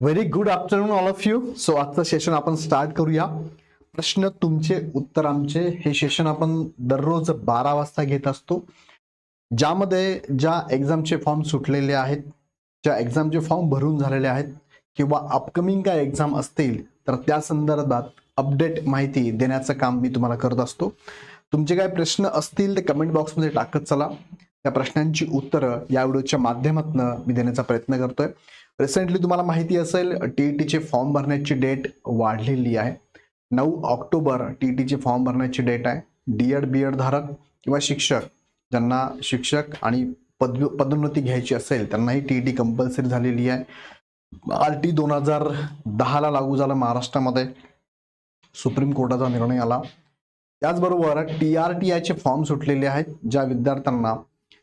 Very good afternoon all of you so आजचं session आपण start करूया. प्रश्न तुमचे उत्तर आमचे. हे सेशन आपण दररोज बारा वाजता घेत असतो. ज्यामध्ये ज्या एक्झामचे फॉर्म सुटलेले आहेत ज्या एक्झामचे फॉर्म भरून झालेले आहेत किंवा अपकमिंग काय एक्झाम असतील तर त्या संदर्भात अपडेट माहिती देण्याचं काम मी तुम्हाला करत असतो. तुमचे काय प्रश्न असतील ते कमेंट बॉक्समध्ये टाकत चला. त्या प्रश्नांची उत्तरं या व्हिडिओच्या माध्यमातून मी देण्याचा प्रयत्न करतोय. रिसेंटली तुम्हाला माहिती असेल टी ई टीचे फॉर्म भरण्याची डेट वाढलेली आहे. नऊ ऑक्टोबर टी ई टीचे फॉर्म भरण्याची डेट आहे. डी एड बी एड धारक किंवा शिक्षक ज्यांना शिक्षक आणि पदवी पदोन्नती घ्यायची असेल त्यांनाही टी ई टी कंपल्सरी झालेली आहे. आर टी दोन हजार दहाला लागू झालं महाराष्ट्रामध्ये. सुप्रीम कोर्टाचा निर्णय आला. त्याचबरोबर टी आर टी आयचे फॉर्म सुटलेले आहेत ज्या विद्यार्थ्यांना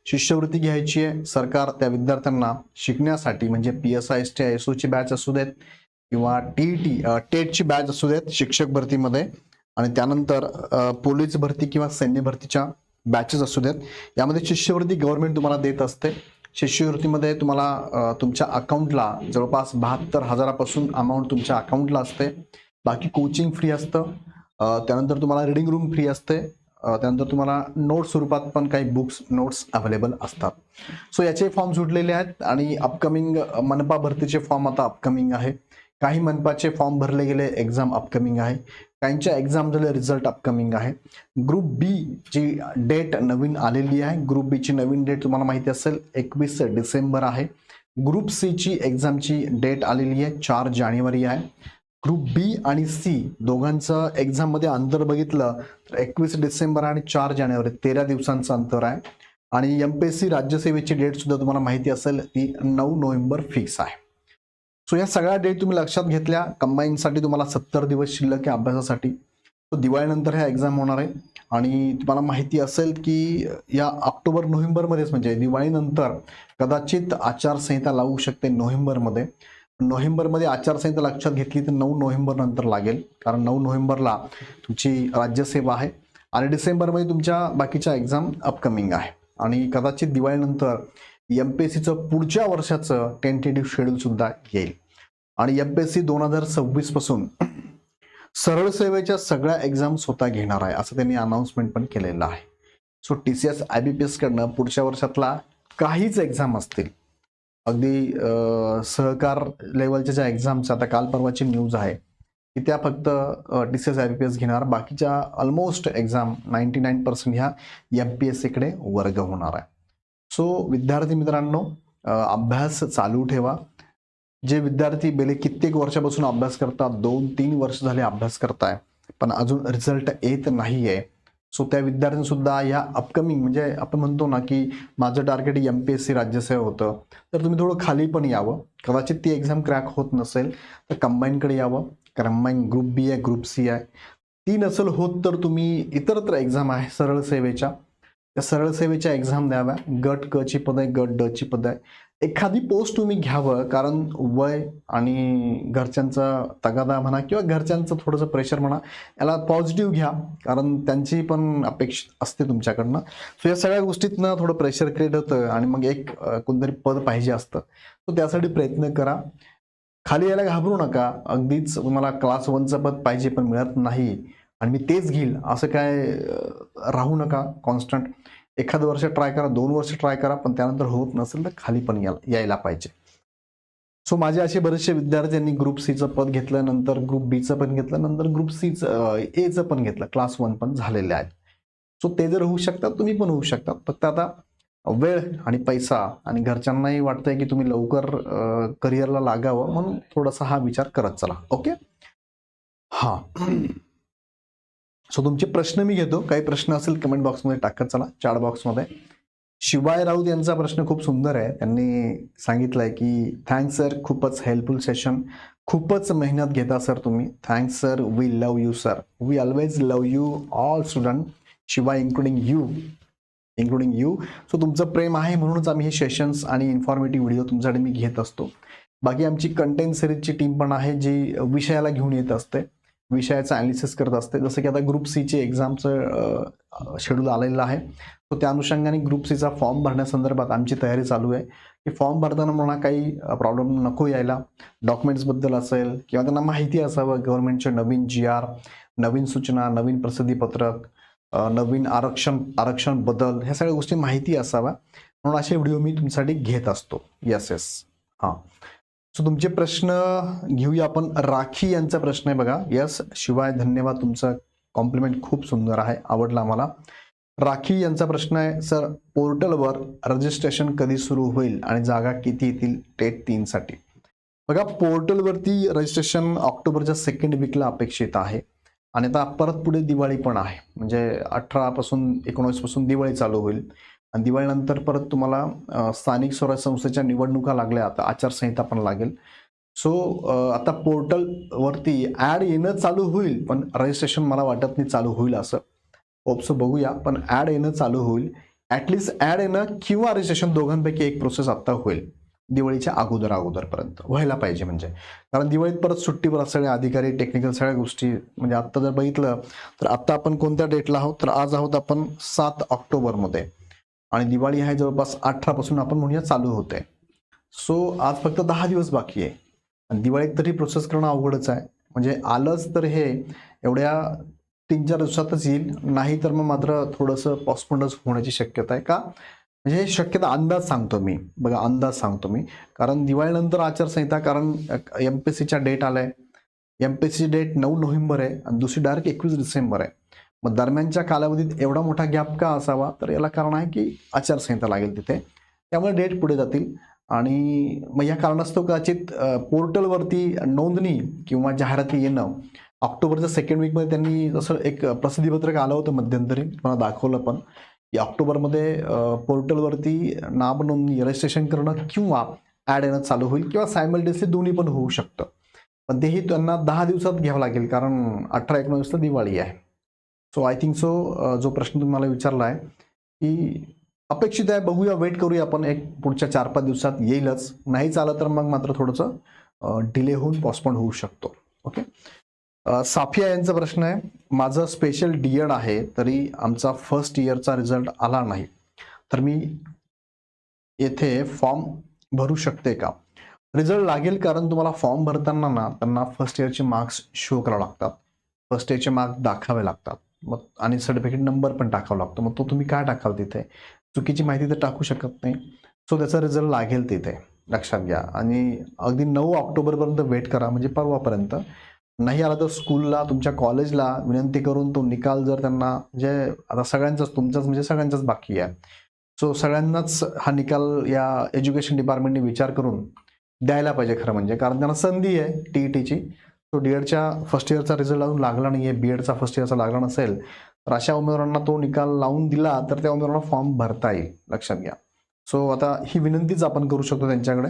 शिष्यवृत्ती घ्यायची आहे. सरकार त्या विद्यार्थ्यांना शिकण्यासाठी म्हणजे P S I S T I S ओची batch असू देत किंवा टी टी टेटची बॅच असू देत शिक्षक भरतीमध्ये. आणि त्यानंतर पोलीस भरती किंवा सैन्य भरतीच्या बॅचेस असू देत. यामध्ये शिष्यवृत्ती गव्हर्नमेंट तुम्हाला देत असते. शिष्यवृत्तीमध्ये तुम्हाला तुमच्या अकाउंटला जवळपास बहात्तर हजारापासून अमाऊंट तुमच्या अकाउंटला असते. बाकी कोचिंग फ्री असतं. त्यानंतर तुम्हाला रिडिंग रूम फ्री असते. त्यानंतर तुम्हाला नोट्स स्वरूपात पण काही बुक्स नोट्स अवेलेबल असतात. सो याचे फॉर्म सुटलेले आहेत आणि अपकमिंग मनपा भरतीचे फॉर्म आता अपकमिंग आहे. काही मनपाचे फॉर्म भरले गेले एक्झाम अपकमिंग आहे. काहींच्या एक्झाम झाले रिझल्ट अपकमिंग आहे. ग्रुप बी ची डेट नवीन आलेली आहे. ग्रुप बीची नवीन डेट तुम्हाला माहिती असेल एकवीस डिसेंबर आहे. ग्रुप सीची एक्झामची डेट आलेली आहे चार जानेवारी आहे. ग्रुप बी आणि सी दोघांचं एक्झाममध्ये अंतर बघितलं तर एकवीस डिसेंबर आणि चार जानेवारी तेरा दिवसांचं अंतर आहे. आणि एम पी एस सी राज्यसेवेची डेट सुद्धा तुम्हाला माहिती असेल ती नऊ नोव्हेंबर फिक्स आहे. सो या सगळ्या डेट तुम्ही लक्षात घेतल्या. कंबाईनसाठी तुम्हाला सत्तर दिवस शिल्लक आहे अभ्यासासाठी. तो दिवाळीनंतर ह्या एक्झाम होणार आहे. आणि तुम्हाला माहिती असेल की या ऑक्टोबर नोव्हेंबरमध्येच म्हणजे दिवाळीनंतर कदाचित आचारसंहिता लावू शकते नोव्हेंबरमध्ये. नोव्हेंबरमध्ये आचारसंहिता लक्षात घेतली तर नऊ नोव्हेंबर नंतर लागेल. कारण नऊ नोव्हेंबरला तुमची राज्यसेवा आहे आणि डिसेंबरमध्ये तुमच्या बाकीच्या एक्झाम अपकमिंग आहे. आणि कदाचित दिवाळीनंतर एम पी एस सीचं पुढच्या वर्षाचं टेंटेटिव्ह शेड्यूलसुद्धा येईल. आणि एम पी एस सी दोन हजार सव्वीसपासून सरळ सेवेच्या सगळ्या एक्झाम स्वतः घेणार आहे असं त्यांनी अनाऊन्समेंट पण केलेलं आहे. So T C S I B P एसकडनं पुढच्या वर्षातला काहीच एक्झाम असतील. अगदी सहकार लेवलच्या ज्या एक्झाम्स आता काल परवाची न्यूज आहे की त्या फक्त T C S I B P S घेणार. बाकीच्या almost exam ninety nine percent ह्या एम पी एस सीकडे वर्ग होणार आहे. सो विद्यार्थी मित्रांनो अभ्यास चालू ठेवा. जे विद्यार्थी गेले कित्येक वर्षापासून अभ्यास करतात दोन तीन वर्ष झाले अभ्यास करताय पण अजून रिझल्ट येत नाही आहे सो त्या विद्यार्थ्यांसुद्धा या अपकमिंग म्हणजे आपण म्हणतो ना की माझं target M P S C राज्यसेवा होतं. तर तुम्ही थोडं खाली पण यावं. कदाचित ती एक्झाम क्रॅक होत नसेल तर कंबाईनकडे यावं. कंबाईन ग्रुप बी आहे ग्रुप सी आहे. ती नसेल होत तर तुम्ही इतरत्र एक्झाम आहे सरळ सेवेच्या. त्या सरळ सेवेच्या एक्झाम द्याव्या. गट क ची पद आहे गट ड ची पद आहे. एखादी पोस्ट तुम्ही घ्यावं कारण वय आणि घरच्यांचा तगादा म्हणा किंवा घरच्यांचं थोडंसं प्रेशर म्हणा याला पॉझिटिव्ह घ्या कारण त्यांची पण अपेक्षा असते तुमच्याकडनं. सो या सगळ्या गोष्टीतनं थोडं प्रेशर क्रिएट होतं आणि मग एक कोणतरी पद पाहिजे असतं. सो त्यासाठी प्रयत्न करा. खाली यायला घाबरू नका. अगदीच तुम्हाला क्लास वनचं पद पाहिजे पण मिळत नाही. आणि मी तेच घेईल. असं काय राहू नका कॉन्स्टंट एखादं वर्ष ट्राय करा दोन वर्ष ट्राय करा पण त्यानंतर होत नसेल तर खाली पण यायला पाहिजे. सो माझे असे बरेचसे विद्यार्थ्यांनी ग्रुप सीचं पद घेतलं नंतर ग्रुप बीचं पण घेतलं नंतर ग्रुप सीचं एचं पण घेतलं क्लास वन पण झालेले आहेत. सो ते जर होऊ शकतात तुम्ही पण होऊ शकतात. फक्त आता वेळ आणि पैसा आणि घरच्यांनाही वाटतंय की तुम्ही लवकर करिअरला लागावं म्हणून थोडासा हा विचार करत चला. ओके हां. सो तुमचे प्रश्न मी घेतो. काही प्रश्न असेल कमेंट बॉक्समध्ये टाकत चला. चॅट बॉक्समध्ये शिवाय राऊत यांचा प्रश्न खूप सुंदर आहे. त्यांनी सांगितलंय की थँक्स सर खूपच हेल्पफुल सेशन खूपच मेहनत घेता सर तुम्ही. Thanks sir we love you sir we always love you all student शिवाय including you including you so तुमचं प्रेम आहे म्हणूनच आम्ही हे सेशन्स आणि इन्फॉर्मेटिव्ह व्हिडिओ तुमच्याकडे मी घेत असतो. बाकी आमची कंटेंट सिरीजची टीम पण आहे जी विषयाला घेऊन येत असते. विषयाचं अनालिसिस करत असते. जसं की आता ग्रुप सीचे एक्झामचं शेड्यूल आलेलं आहे. तो त्या अनुषंगाने ग्रुप सीचा फॉर्म भरण्यासंदर्भात आमची तयारी चालू आहे. की फॉर्म भरताना म्हणा काही प्रॉब्लेम नको यायला. डॉक्युमेंट्सबद्दल असेल किंवा त्यांना माहिती असावं. गव्हर्नमेंटचे नवीन जी आर नवीन सूचना नवीन प्रसिद्धीपत्रक नवीन आरक्षण आरक्षण बदल ह्या सगळ्या गोष्टी माहिती असाव्या. म्हणून असे व्हिडिओ मी तुमच्यासाठी घेत असतो. येस येस हां. सो तुमचे प्रश्न घेऊया आपण. राखी यांचा प्रश्न आहे बघा. यस शिवाय धन्यवाद. तुमचं कॉम्प्लिमेंट खूप सुंदर आहे. आवडला आम्हाला. राखी यांचा प्रश्न आहे सर पोर्टलवर रजिस्ट्रेशन कधी सुरू होईल आणि जागा किती येतील टेट तीनसाठी बघा पोर्टलवरती रजिस्ट्रेशन ऑक्टोबरच्या सेकंड वीकला अपेक्षित आहे. आणि आता परत पुढे दिवाळी पण आहे. म्हणजे अठरा पासून एकोणीसपासून दिवाळी चालू होईल. आणि दिवाळीनंतर परत तुम्हाला स्थानिक स्वराज्य संस्थेच्या निवडणुका लागल्या. आता आचारसंहिता पण लागेल. सो आता पोर्टलवरती ॲड येणं चालू होईल पण रजिस्ट्रेशन मला वाटत नाही चालू होईल असं. ओप्सो बघूया पण ॲड येणं चालू होईल. ॲटलिस्ट ॲड येणं किंवा रजिस्ट्रेशन दोघांपैकी एक प्रोसेस आता होईल. दिवाळीच्या अगोदर अगोदरपर्यंत व्हायला पाहिजे म्हणजे. कारण दिवाळीत परत सुट्टीवर सगळे अधिकारी टेक्निकल सगळ्या गोष्टी म्हणजे आत्ता जर बघितलं तर आत्ता आपण कोणत्या डेटला आहोत? तर आज आहोत आपण सात ऑक्टोबरमध्ये. आणि दिवाळी आहे जवळपास अठरापासून आपण म्हणूया चालू होते. सो आज फक्त दहा दिवस बाकी आहे. आणि दिवाळीत तरी प्रोसेस करणं अवघडच आहे. म्हणजे आलंच तर हे एवढ्या तीन चार दिवसातच येईल. नाही तर मग मात्र थोडंसं पॉस्टपोंडच होण्याची शक्यता आहे का? म्हणजे हे शक्यता अंदाज सांगतो मी. बघा अंदाज सांगतो मी. कारण दिवाळीनंतर आचारसंहिता कारण एम पी एस सीच्या डेट आहे एम पी एस डेट नऊ नोव्हेंबर आहे. आणि दुसरी डायरेक्ट एकवीस डिसेंबर आहे. मग दरम्यानच्या कालावधीत एवढा मोठा गॅप का असावा? तर याला कारण आहे की आचारसंहिता लागेल तिथे. त्यामुळे डेट पुढे जातील. आणि मग या कारणास्तव कदाचित पोर्टलवरती नोंदणी किंवा जाहिराती येणं ऑक्टोबरच्या सेकंड वीकमध्ये त्यांनी जसं एक प्रसिद्धीपत्रक आलं होतं मध्यंतरी मला दाखवलं पण की ऑक्टोबरमध्ये पोर्टलवरती नाव नोंदणी रजिस्ट्रेशन करणं किंवा ॲड येणं चालू होईल किंवा सायमल्टेनियसली दोन्ही पण होऊ शकतं. पण तेही त्यांना दहा दिवसात घ्यावं लागेल कारण अठरा एकोणावीसला दिवाळी आहे. सो आय थिंक सो जो प्रश्न तुम्हाला विचारला आहे की अपेक्षित आहे बघूया वेट करूया आपण एक पुढच्या चार पाच दिवसात येईलच. नाही चालं तर मग मात्र थोडंसं डिले होऊन पॉस्टपोन होऊ शकतो. ओके साफिया यांचा प्रश्न आहे माझं स्पेशल डीएड आहे तरी आमचा फर्स्ट इयरचा रिझल्ट आला नाही. तर मी येथे फॉर्म भरू शकते का? रिझल्ट लागेल कारण तुम्हाला फॉर्म भरताना ना त्यांना फर्स्ट इयरचे मार्क्स शो करावे लागतात. फर्स्ट इयरचे मार्क्स दाखवावे लागतात. मग आणि सर्टिफिकेट नंबर पण टाकावा लागतो. मग तो तुम्ही काय टाकाल तिथे? चुकीची माहिती तर टाकू शकत नाही. सो त्याचा रिझल्ट लागेल तिथे. लक्षात घ्या. आणि अगदी नऊ ऑक्टोबरपर्यंत वेट करा म्हणजे परवापर्यंत. नाही आला तर स्कूलला तुमच्या कॉलेजला विनंती करून तो निकाल जर त्यांना म्हणजे आता सगळ्यांचाच तुमचाच म्हणजे सगळ्यांचाच बाकी आहे. सो सगळ्यांनाच हा निकाल या एज्युकेशन डिपार्टमेंटने विचार करून द्यायला पाहिजे खरं म्हणजे. कारण त्यांना संधी आहे टी ई टीची तो डी एडच्या फर्स्ट इयरचा रिझल्ट अजून लागला नाही आहे बी एडचा फर्स्ट इयरचा लागला नसेल तर अशा उमेदवारांना तो निकाल लावून दिला तर त्या उमेदवारांना फॉर्म भरता येईल. लक्षात घ्या. सो आता ही विनंतीच आपण करू शकतो त्यांच्याकडे.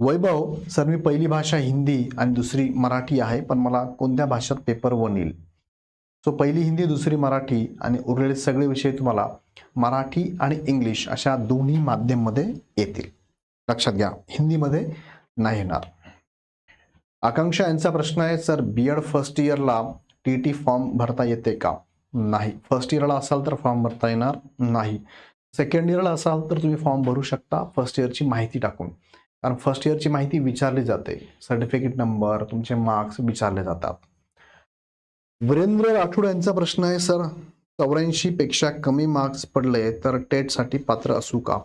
वैभव सर मी पहिली भाषा हिंदी आणि दुसरी मराठी आहे पण मला कोणत्या भाषेत पेपर वन येईल? सो पहिली हिंदी दुसरी मराठी आणि उरलेले सगळे विषय तुम्हाला मराठी आणि इंग्लिश अशा दोन्ही माध्यममध्ये येतील. लक्षात घ्या. हिंदीमध्ये नाही येणार. आकांक्षा यांचा प्रश्न आहे सर बी एड फर्स्ट इयरला टी टी फॉर्म भरता येते का? नाही. फर्स्ट इयरला असाल तर फॉर्म भरता येणार नाही. सेकंड इयरला असाल तर तुम्ही फॉर्म भरू शकता. फर्स्ट इयरची माहिती टाकून. कारण फर्स्ट इयरची माहिती विचारली जाते. सर्टिफिकेट नंबर तुमचे मार्क्स विचारले जातात. वीरेंद्र राठोड यांचा प्रश्न आहे सर चौऱ्याऐंशी पेक्षा कमी मार्क्स पडले तर टेटसाठी पात्र असू का?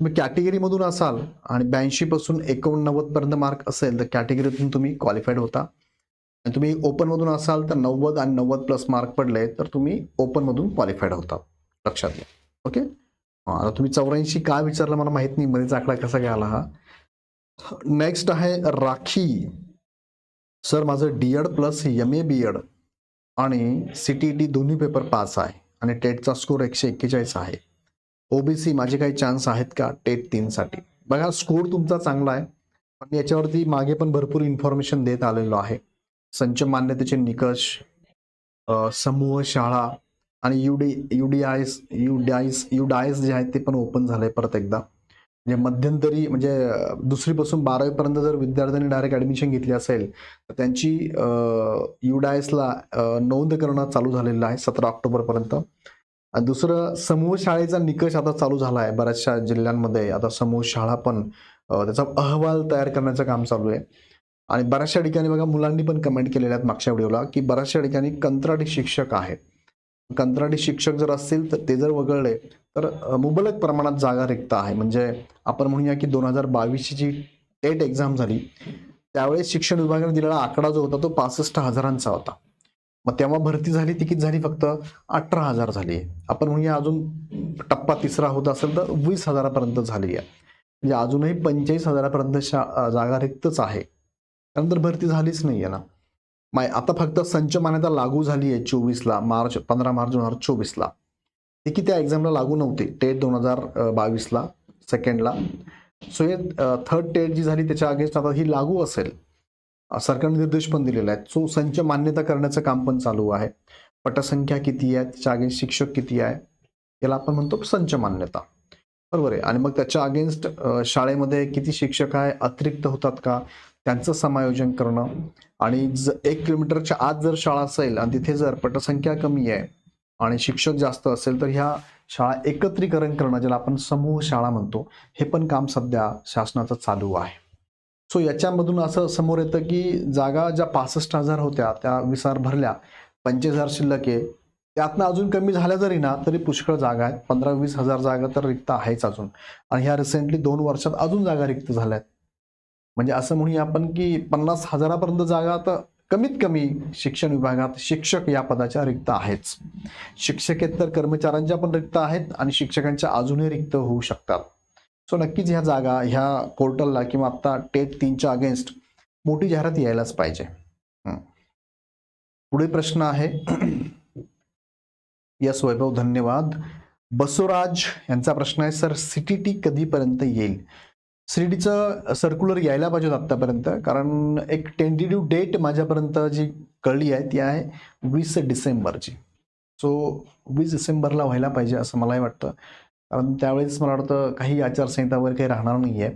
तुम्ही कॅटेगरीमधून असाल आणि ब्याऐंशीपासून एकोणनव्वदपर्यंत मार्क असेल तर कॅटेगरीतून तुम्ही क्वालिफाईड होता. आणि तुम्ही ओपनमधून असाल तर नव्वद आणि नव्वद प्लस मार्क पडले तर तुम्ही ओपनमधून क्वालिफाईड होता. लक्षात घ्या. ओके आता तुम्ही चौऱ्याऐंशी काय विचारलं मला माहीत नाही मध्येच आकडा कसा काय आला हा. नेक्स्ट आहे राखी. सर माझं D Ed plus M A B Ed आणि सी टी टी दोन्ही पेपर पास आहे आणि टेटचा स्कोर एकशे एक्केचाळीस आहे. ओबीसी माझे काही चान्स आहेत का? टेट तीनसाठी. बघा स्कोर तुमचा चांगला आहे पण याच्यावरती मागे पण भरपूर इन्फॉर्मेशन देत आलेलो आहे. संच मान्यतेचे निकष समूह शाळा आणि युडी युडीआयस युडायस युडायस जे आहेत ते पण ओपन झालंय परत एकदा. म्हणजे मध्यंतरी म्हणजे दुसरीपासून बारावीपर्यंत जर विद्यार्थ्यांनी डायरेक्ट ॲडमिशन घेतली असेल तर त्यांची युडायसला नोंद करणं चालू झालेलं आहे सतरा ऑक्टोबरपर्यंत. दुसरं समूह शाळेचा निकष आता चालू झाला आहे बऱ्याचशा जिल्ह्यांमध्ये. आता समूह शाळा पण त्याचा अहवाल तयार करण्याचं काम चालू आहे. आणि बऱ्याचशा ठिकाणी बघा मुलांनी पण कमेंट केलेल्या आहेत मागच्या व्हिडिओला की बऱ्याचशा ठिकाणी कंत्राटी शिक्षक आहेत. कंत्राटी शिक्षक जर असतील तर ते जर वगळले तर मुबलक प्रमाणात जागा रिक्त आहे. म्हणजे आपण म्हणूया की दोन हजार बावीसची जी टेट एक्झाम झाली त्यावेळेस शिक्षण विभागाने दिलेला आकडा जो होता तो पासष्ट हजारांचा होता. मग तेव्हा भरती झाली तिकीट झाली फक्त अठरा हजार झाली. आहे आपण म्हणूया अजून टप्पा तिसरा होत असेल तर वीस हजारापर्यंत झाली आहे. म्हणजे अजूनही पंचेचाळीस हजारापर्यंत शा जागा रिक्तच आहे. त्यानंतर भरती झालीच नाही आहे ना. माय आता फक्त संच मान्यता लागू झाली आहे चोवीसला मार्च पंधरा मार्च दोन हजार चोवीसला. ती की त्या एक्झामला लागू नव्हती टेट दोन हजार बावीसला सेकंडला सो हे थर्ड टेट जी झाली त्याच्या अगेन्स्ट आता ही लागू असेल. सरकारने निर्देश पण दिलेले आहेत. सो संच मान्यता करण्याचं काम पण चालू आहे. पटसंख्या किती आहे? त्याच्या अगेन्स्ट शिक्षक किती आहे? याला आपण म्हणतो संच मान्यता. बरोबर आहे. आणि मग त्याच्या अगेन्स्ट शाळेमध्ये किती शिक्षक आहे? अतिरिक्त होतात का? त्यांचं समायोजन करणं. आणि ज एक किलोमीटरच्या आत जर शाळा असेल आणि तिथे जर पटसंख्या कमी आहे आणि शिक्षक जास्त असेल तर ह्या शाळा एकत्रीकरण करणं ज्याला आपण समूह शाळा म्हणतो हे पण काम सध्या शासनाचं चालू आहे. सो याच्यामधून असं समोर येतं की जागा ज्या पासष्ट हजार होत्या त्या विसार भरल्या पंचवीस हजार शिल्लक आहे. त्यातनं अजून कमी झाल्या जरी ना तरी पुष्कळ जागा आहेत. पंधरा वीस हजार जागा तर रिक्त आहेच अजून. आणि ह्या रिसेंटली दोन वर्षात अजून जागा रिक्त झाल्या आहेत. म्हणजे असं म्हणूया आपण की पन्नास हजारापर्यंत जागा तर कमीत कमी शिक्षण विभागात शिक्षक या पदाच्या रिक्त आहेच. शिक्षकेतर कर्मचाऱ्यांच्या पण रिक्त आहेत आणि शिक्षकांच्या अजूनही रिक्त होऊ शकतात. सो नक्कीच ह्या जागा ह्या पोर्टलला किंवा आता टेट तीनच्या अगेन्स्ट मोठी जाहिरात यायलाच पाहिजे. पुढे प्रश्न आहे. यस वैभव धन्यवाद. बसवराज यांचा प्रश्न आहे सर सीटीटी कधीपर्यंत येईल? सीटीचं सर्क्युलर यायला पाहिजे आत्तापर्यंत कारण एक टेंटेटिव्ह डेट माझ्यापर्यंत जी कळली आहे ती आहे वीस डिसेंबरची. सो वीस डिसेंबरला व्हायला पाहिजे असं मलाही वाटतं. कारण त्यावेळेस मला वाटतं काही आचारसंहिता वगैरे काही राहणार नाही आहे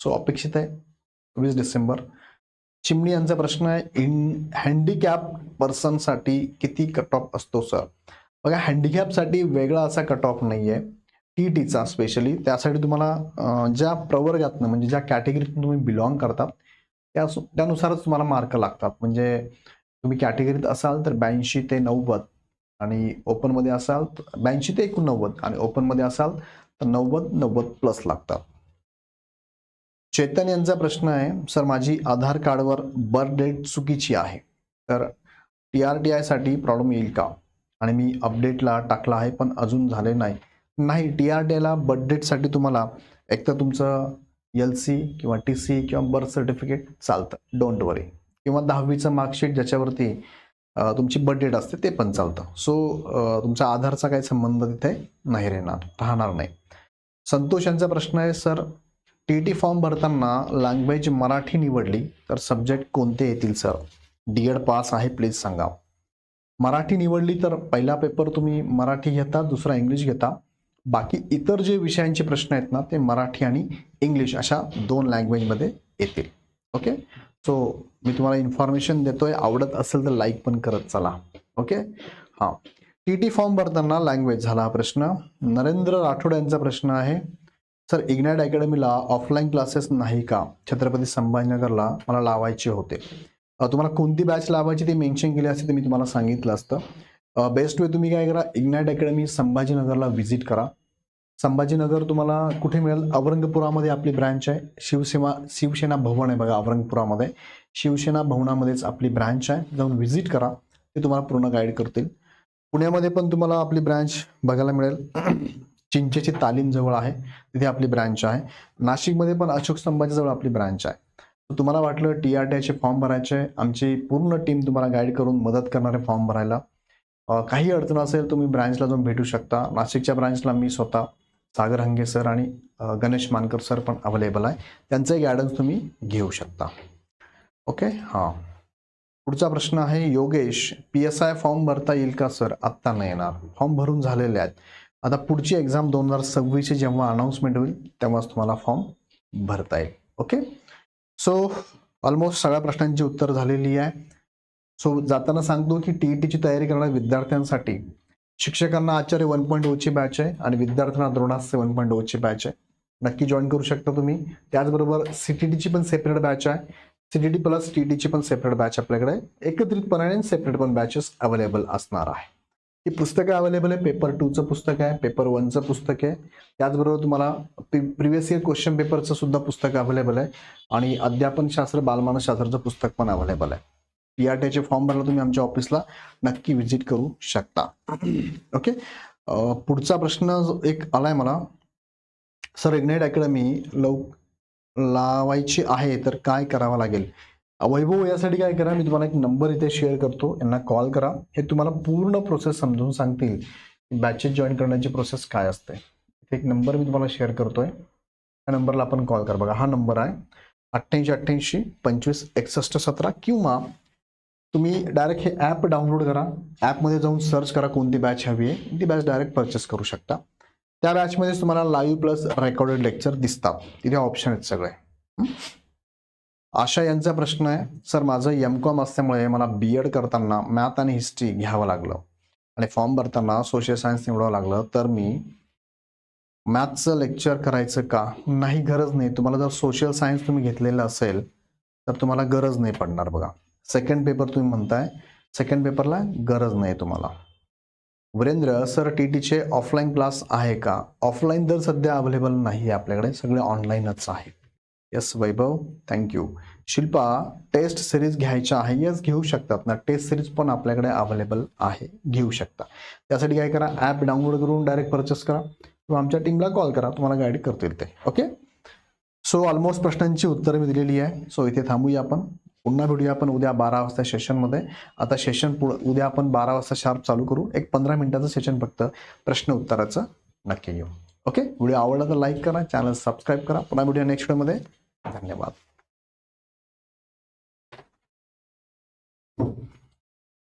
सो अपेक्षित आहे. वीस डिसेंबर. चिमणी यांचा प्रश्न आहे इन हँडिकॅप पर्सनसाठी किती कट ऑफ असतो सर बघा हँडिकॅपसाठी वेगळा असा कट ऑफ नाही आहे टी टीचा स्पेशली त्यासाठी तुम्हाला ज्या प्रवर्गातनं म्हणजे ज्या कॅटेगरीतून तुम्ही बिलॉंग करतात त्या त्यानुसारच तुम्हाला मार्क लागतात. म्हणजे तुम्ही कॅटेगरीत असाल तर ब्याऐंशी ते नव्वद. आणि ओपनमध्ये असाल ब्याऐंशी ते एकोणनव्वद आणि ओपनमध्ये असाल तर नव्वद नव्वद प्लस लागतात. चेतन यांचा प्रश्न आहे सर माझी आधार कार्डवर बर्थ डेट चुकीची आहे तर टी आर टी आयसाठी प्रॉब्लेम येईल का? आणि मी अपडेटला टाकला आहे पण अजून झाले नाही. नाही टी आर टी आयला बर्थ डेटसाठी तुम्हाला एक तर तुमचं एल सी किंवा टी सी किंवा बर्थ सर्टिफिकेट चालतं डोंट वरी किंवा दहावीचं मार्कशीट ज्याच्यावरती तुमची बर्थ डेट असते ते पण चालतं. सो तुमचा आधारचा काही संबंध तिथे नाही राहणार राहणार नाही. संतोष यांचा प्रश्न आहे सर टी टी फॉर्म भरताना लँग्वेज मराठी निवडली तर सब्जेक्ट कोणते येतील सर डी एड पास आहे प्लीज सांगा. मराठी निवडली तर पहिला पेपर तुम्ही मराठी घेता दुसरा इंग्लिश घेता. बाकी इतर जे विषयांचे प्रश्न आहेत ना ते मराठी आणि इंग्लिश अशा दोन लँग्वेजमध्ये येतील. ओके सो मी तुम्हाला इन्फॉर्मेशन देतोय. आवडत असेल तर लाईक पण करत चला. ओके हां. टी टी फॉर्म भरताना लँग्वेज झाला हा प्रश्न. नरेंद्र राठोड यांचा प्रश्न आहे. सर इग्नाइट अकॅडमीला ऑफलाईन क्लासेस नाही का? छत्रपती संभाजीनगरला मला लावायचे होते. तुम्हाला कोणती बॅच लावायची ती मेन्शन केली असते ते मी तुम्हाला सांगितलं असतं. बेस्ट वे तुम्ही काय करा? इग्नाइट अकॅडमी संभाजीनगरला व्हिजिट करा. संभाजीनगर तुम्हाला कुठे मिळेल? औरंगपुरामध्ये आपली ब्रँच आहे. शिवसेना शिवसेना भवन आहे बघा औरंगपुरामध्ये. शिवसेना भवनामध्येच आपली ब्रँच आहे. जाऊन व्हिजिट करा. ते तुम्हाला पूर्ण गाईड करतील. पुण्यामध्ये पण तुम्हाला आपली ब्रँच बघायला मिळेल. चिंचेची तालीम जवळ आहे. तिथे आपली ब्रँच आहे. नाशिकमध्ये पण अशोक स्तंभाच्या जवळ आपली ब्रँच आहे. तुम्हाला वाटलं टी आर टी आयचे फॉर्म भरायचे आमची पूर्ण टीम तुम्हाला गाईड करून मदत करणारे फॉर्म भरायला. काही अडचण असेल तुम्ही ब्रँचला जाऊन भेटू शकता. नाशिकच्या ब्रँचला मी स्वतः सागर हंगे सर आणि गणेश मानकर सर पण अवेलेबल आहे. त्यांचंही गायडन्स तुम्ही घेऊ शकता. ओके हां. पुढचा प्रश्न आहे Yogesh P S I form भरता येईल का सर? आत्ता नाही येणार. फॉर्म भरून झालेले आहेत. आता पुढची एक्झाम दोन हजार सव्वीसची जेव्हा अनाऊन्समेंट होईल तेव्हाच तुम्हाला फॉर्म भरता येईल. ओके सो ऑलमोस्ट सगळ्या प्रश्नांची उत्तर झालेली आहे. सो जाताना सांगतो की टी ई टीची तयारी करणाऱ्या विद्यार्थ्यांसाठी शिक्षकांना आचार्य वन पॉईंट ओची बॅच आहे आणि विद्यार्थ्यांना द्रोणास्त्र वन पॉईंट ओची बॅच आहे. नक्की जॉईन करू शकता तुम्ही. त्याचबरोबर सीटीटीची पण सेपरेट बॅच आहे. सीटीटी प्लस टीटीची पण सेपरेट बॅच आपल्याकडे एकत्रितपणाने सेपरेट पण बॅचेस अवेलेबल असणार आहे. ही पुस्तकं अवेलेबल आहे. पेपर टूचं पुस्तक आहे. पेपर वनचं पुस्तक आहे. त्याचबरोबर तुम्हाला प्रिव्हियस इयर क्वेश्चन पेपरचं सुद्धा पुस्तक अवेलेबल आहे. आणि अध्यापनशास्त्र बालमानसशास्त्राचं पुस्तक पण अवेलेबल आहे. पी आर टीचे फॉर्म भरला तुम्ही आमच्या ऑफिसला नक्की व्हिजिट करू शकता. ओके पुढचा प्रश्न एक आलाय मला. सर इग्नाइट अकॅडमी लव लावायची आहे तर काय करावं लागेल? वैभव यासाठी काय करा मी तुम्हाला एक नंबर इथे शेअर करतो. यांना कॉल करा. हे तुम्हाला पूर्ण प्रोसेस समजून सांगतील बॅचेस जॉईन करण्याची प्रोसेस काय असते. एक नंबर मी तुम्हाला शेअर करतोय. त्या नंबरला आपण कॉल करा. बघा हा नंबर आहे अठ्ठ्याऐंशी अठ्ठ्याऐंशी पंचवीस एकसष्ट सतरा किंवा तुम्ही डायरेक्ट हे ॲप डाउनलोड करा. ॲपमध्ये जाऊन सर्च करा कोणती बॅच हवी आहे. ती बॅच डायरेक्ट परचेस करू शकता. त्या बॅचमध्येच तुम्हाला लाईव्ह प्लस रेकॉर्डेड लेक्चर दिसतात. तिथे ऑप्शन आहेत सगळे. आशा यांचा प्रश्न आहे सर माझं एम कॉम असल्यामुळे मला बी एड करताना मॅथ आणि हिस्ट्री घ्यावं लागलं आणि फॉर्म भरताना सोशल सायन्स निवडावं लागलं तर मी मॅथचं लेक्चर करायचं का? नाही गरज नाही. तुम्हाला जर सोशल सायन्स तुम्ही घेतलेलं असेल तर तुम्हाला गरज नाही पडणार बघा. सेकंड पेपर तुम्ही म्हणताय. सेकंड पेपरला गरज नाही तुम्हाला. वरेंद्र सर टी टीचे ऑफलाईन क्लास आहे का? ऑफलाईन तर सध्या अवेलेबल नाही आपल्याकडे. सगळे ऑनलाईनच आहे yes Vaibhav thank you Shilpa test series घ्यायच्या आहे. येस घेऊ शकतात ना. टेस्ट सिरीज पण आपल्याकडे अवेलेबल आहे. घेऊ शकता. त्यासाठी काय करा? ॲप डाउनलोड करून डायरेक्ट परचेस करा. किंवा आमच्या टीमला कॉल करा. तुम्हाला गाईड करतील ते. ओके सो ऑलमोस्ट प्रश्नांची उत्तरं मी दिलेली आहे. सो इथे थांबूया आपण. पुन्हा भेटूया आपण उद्या बारा वाजता सेशनमध्ये आता सेशन पुढं उद्या आपण बारा वाजता शार्प चालू करू. एक पंधरा मिनिटाचं सेशन फक्त प्रश्न उत्तराचं नक्की घेऊ. ओके व्हिडिओ आवडला तर लाईक करा चॅनल सबस्क्राईब करा. पुन्हा भेटूया नेक्स्ट व्हिडिओमध्ये धन्यवाद.